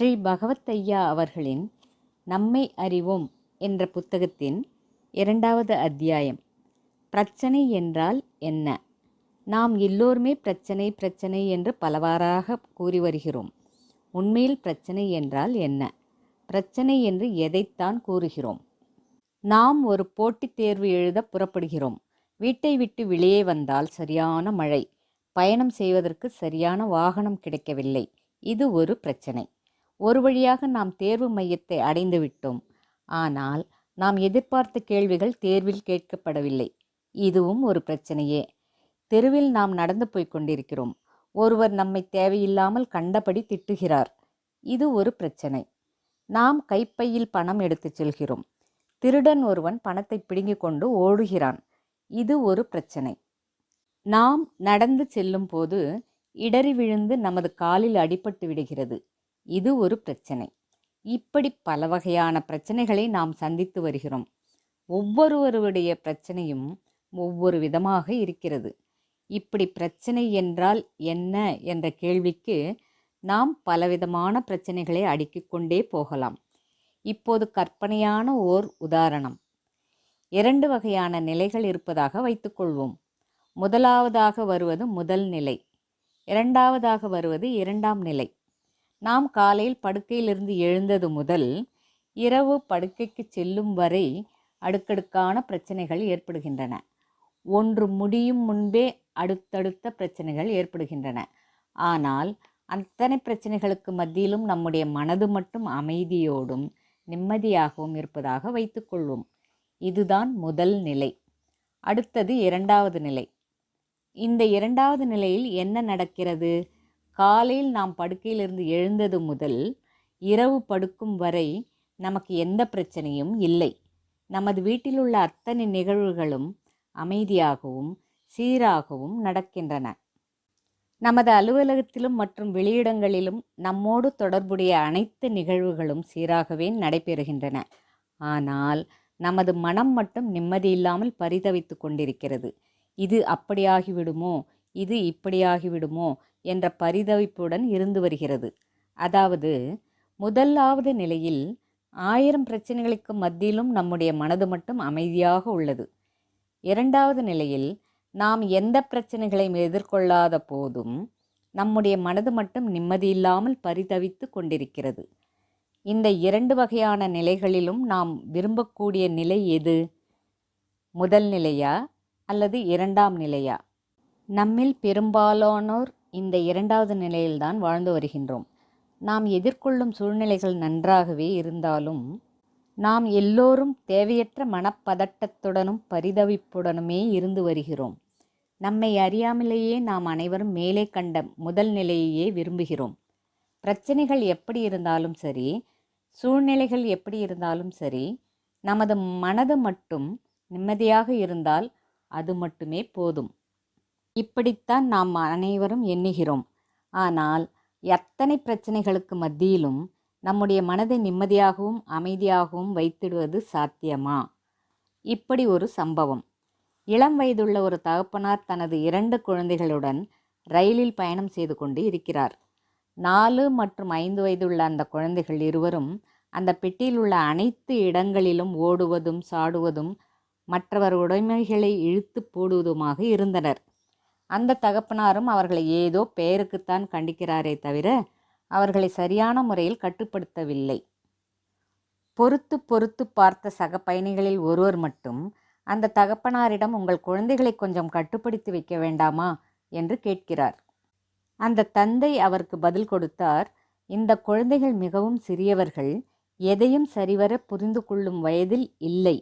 ஸ்ரீ பகவத் ஐயா அவர்களின் நம்மை அறிவோம் என்ற புத்தகத்தின் இரண்டாவது அத்தியாயம். பிரச்சனை என்றால் என்ன? நாம் எல்லோருமே பிரச்சனை பிரச்சனை என்று பலவாறாக கூறி வருகிறோம். உண்மையில் பிரச்சனை என்றால் என்ன? பிரச்சனை என்று எதைத்தான் கூறுகிறோம்? நாம் ஒரு போட்டித் தேர்வு எழுத புறப்படுகிறோம். வீட்டை விட்டு வெளியே வந்தால் சரியான மழை. பயணம் செய்வதற்கு சரியான வாகனம் கிடைக்கவில்லை. இது ஒரு பிரச்சனை. ஒரு வழியாக நாம் தேர்வு மையத்தை அடைந்து விட்டோம். ஆனால் நாம் எதிர்பார்த்த கேள்விகள் தேர்வில் கேட்கப்படவில்லை. இதுவும் ஒரு பிரச்சனையே. தெருவில் நாம் நடந்து போய் கொண்டிருக்கிறோம். ஒருவர் நம்மை தேவையில்லாமல் கண்டபடி திட்டுகிறார். இது ஒரு பிரச்சனை. நாம் கைப்பையில் பணம் எடுத்துச் செல்கிறோம். திருடன் ஒருவன் பணத்தை பிடுங்கிக் கொண்டு ஓடுகிறான். இது ஒரு பிரச்சனை. நாம் நடந்து செல்லும்போது இடறி விழுந்து நமது காலில் அடிபட்டு விடுகிறது. இது ஒரு பிரச்சனை. இப்படி பல வகையான பிரச்சனைகளை நாம் சந்தித்து வருகிறோம். ஒவ்வொருவருடைய பிரச்சனையும் ஒவ்வொரு விதமாக இருக்கிறது. இப்படி பிரச்சனை என்றால் என்ன என்ற கேள்விக்கு நாம் பலவிதமான பிரச்சனைகளை அடுக்கிக் கொண்டே போகலாம். இப்போது கற்பனையான ஓர் உதாரணம். இரண்டு வகையான நிலைகள் இருப்பதாக வைத்துக்கொள்வோம் முதலாவதாக வருவது முதல் நிலை. இரண்டாவதாக வருவது இரண்டாம் நிலை. நாம் காலையில் படுக்கையிலிருந்து எழுந்தது முதல் இரவு படுக்கைக்கு செல்லும் வரை அடுக்கடுக்கான பிரச்சனைகள் ஏற்படுகின்றன. ஒன்று முடியும் முன்பே அடுத்தடுத்த பிரச்சனைகள் ஏற்படுகின்றன. ஆனால் அத்தனை பிரச்சனைகளுக்கு மத்தியிலும் நம்முடைய மனது மட்டும் அமைதியோடும் நிம்மதியாகவும் இருப்பதாக வைத்துக்கொள்வோம் இதுதான் முதல் நிலை. அடுத்தது இரண்டாவது நிலை. இந்த இரண்டாவது நிலையில் என்ன நடக்கிறது? காலையில் நாம் படுக்கையிலிருந்து எழுந்தது முதல் இரவு படுக்கும் வரை நமக்கு எந்த பிரச்சனையும் இல்லை. நமது வீட்டில் உள்ள அத்தனை நிகழ்வுகளும் அமைதியாகவும் சீராகவும் நடக்கின்றன. நமது அலுவலகத்திலும் மற்றும் வெளியிடங்களிலும் நம்மோடு தொடர்புடைய அனைத்து நிகழ்வுகளும் சீராகவே நடைபெறுகின்றன. ஆனால் நமது மனம் மட்டும் நிம்மதியில்லாமல் பரிதவித்து கொண்டிருக்கிறது. இது அப்படியாகிவிடுமோ? இது இப்படியாகிவிடுமோ? என்ற பரிதவிப்புடன் இருந்து வருகிறது. அதாவது முதலாவது நிலையில் ஆயிரம் பிரச்சனைகளுக்கு மத்தியிலும் நம்முடைய மனது மட்டும் அமைதியாக உள்ளது. இரண்டாவது நிலையில் நாம் எந்த பிரச்சனைகளையும் எதிர்கொள்ளாத போதும் நம்முடைய மனது மட்டும் நிம்மதியில்லாமல் பரிதவித்து கொண்டிருக்கிறது. இந்த இரண்டு வகையான நிலைகளிலும் நாம் விரும்பக்கூடிய நிலை எது? முதல் நிலையா அல்லது இரண்டாம் நிலையா? நம்மில் பெரும்பாலானோர் இந்த இரண்டாவது நிலையில்தான் வாழ்ந்து வருகின்றோம். நாம் எதிர்கொள்ளும் சூழ்நிலைகள் நன்றாகவே இருந்தாலும் நாம் எல்லோரும் தேவையற்ற மனப்பதட்டத்துடனும் பரிதவிப்புடனுமே இருந்து வருகிறோம். நம்மை அறியாமலேயே நாம் அனைவரும் மேலே கண்ட முதல் நிலையையே விரும்புகிறோம். பிரச்சனைகள் எப்படி இருந்தாலும் சரி சூழ்நிலைகள் எப்படி இருந்தாலும் சரி நமது மனது மட்டும் நிம்மதியாக இருந்தால் அது மட்டுமே போதும். இப்படித்தான் நாம் அனைவரும் எண்ணுகிறோம். ஆனால் எத்தனை பிரச்சனைகளுக்கு மத்தியிலும் நம்முடைய மனதை நிம்மதியாகவும் அமைதியாகவும் வைத்திடுவது சாத்தியமா? இப்படி ஒரு சம்பவம். இளம் வயதுள்ள ஒரு தகப்பனார் தனது இரண்டு குழந்தைகளுடன் ரயிலில் பயணம் செய்து கொண்டு இருக்கிறார். நாலு மற்றும் ஐந்து வயதுள்ள அந்த குழந்தைகள் இருவரும் அந்த பெட்டியில் உள்ள அனைத்து இடங்களிலும் ஓடுவதும் சாடுவதும் மற்றவர் உடைமைகளை இழுத்து போடுவதுமாக இருந்தனர். அந்த தகப்பனாரும் அவர்களை ஏதோ பெயருக்குத்தான் கண்டிக்கிறாரே தவிர அவர்களை சரியான முறையில் கட்டுப்படுத்தவில்லை. பொறுத்து பொறுத்து பார்த்த சக பயணிகளில் ஒருவர் மட்டும் அந்த தகப்பனாரிடம் உங்கள் குழந்தைகளை கொஞ்சம் கட்டுப்படுத்தி வைக்க வேண்டாமா? என்று கேட்கிறார். அந்த தந்தை அவருக்கு பதில் கொடுத்தார் இந்த குழந்தைகள் மிகவும் சிறியவர்கள் எதையும் சரிவர புரிந்து கொள்ளும் வயதில் இல்லை.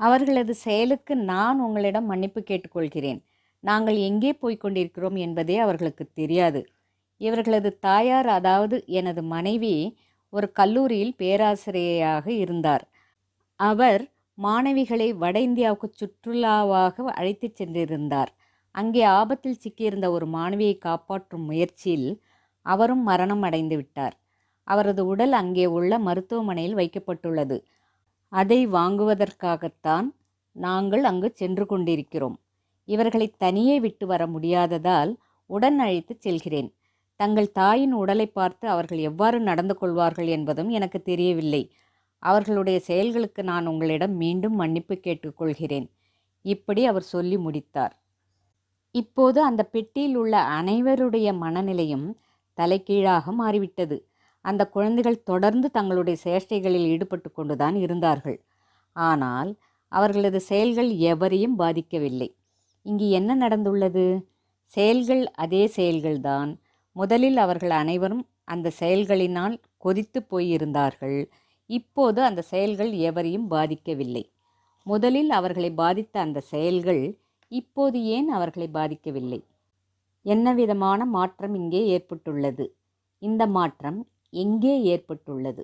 அவர்களது செயலுக்கு நான் உங்களிடம் மன்னிப்பு கேட்டுக்கொள்கிறேன். நாங்கள் எங்கே போய்க் கொண்டிருக்கிறோம் என்பதே அவர்களுக்கு தெரியாது. இவர்களது தாயார் அதாவது எனது மனைவி ஒரு கல்லூரியில் பேராசிரியராக இருந்தார். அவர் மாணவிகளை வட இந்தியாவுக்கு சுற்றுலாவாக அழைத்துச் சென்றிருந்தார். அங்கே ஆபத்தில் சிக்கியிருந்த ஒரு மாணவியை காப்பாற்றும் முயற்சியில் அவரும் மரணம் அடைந்து விட்டார். அவரது உடல் அங்கே உள்ள மருத்துவமனையில் வைக்கப்பட்டுள்ளது. அதை வாங்குவதற்காகத்தான் நாங்கள் அங்கு சென்று கொண்டிருக்கிறோம். இவர்களை தனியே விட்டு வர முடியாததால் உடன் அழைத்து செல்கிறேன். தங்கள் தாயின் உடலை பார்த்து அவர்கள் எவ்வாறு நடந்து கொள்வார்கள் என்பதும் எனக்கு தெரியவில்லை. அவர்களுடைய செயல்களுக்கு நான் உங்களிடம் மீண்டும் மன்னிப்பு கேட்டுக்கொள்கிறேன் இப்படி அவர் சொல்லி முடித்தார். இப்போது அந்த பெட்டியில் உள்ள அனைவருடைய மனநிலையும் தலைகீழாக மாறிவிட்டது. அந்த குழந்தைகள் தொடர்ந்து தங்களுடைய சேஷ்டைகளில் ஈடுபட்டு கொண்டுதான் இருந்தார்கள். ஆனால் அவர்களது செயல்கள் எவரையும் பாதிக்கவில்லை. இங்கு என்ன நடந்துள்ளது? செயல்கள் அதே செயல்கள்தான். முதலில் அவர்கள் அனைவரும் அந்த செயல்களினால் கொதித்து போயிருந்தார்கள். இப்போது அந்த செயல்கள் எவரையும் பாதிக்கவில்லை. முதலில் அவர்களை பாதித்த அந்த செயல்கள் இப்போது ஏன் அவர்களை பாதிக்கவில்லை? என்ன விதமான மாற்றம் இங்கே ஏற்பட்டுள்ளது? இந்த மாற்றம் எங்கே ஏற்பட்டுள்ளது?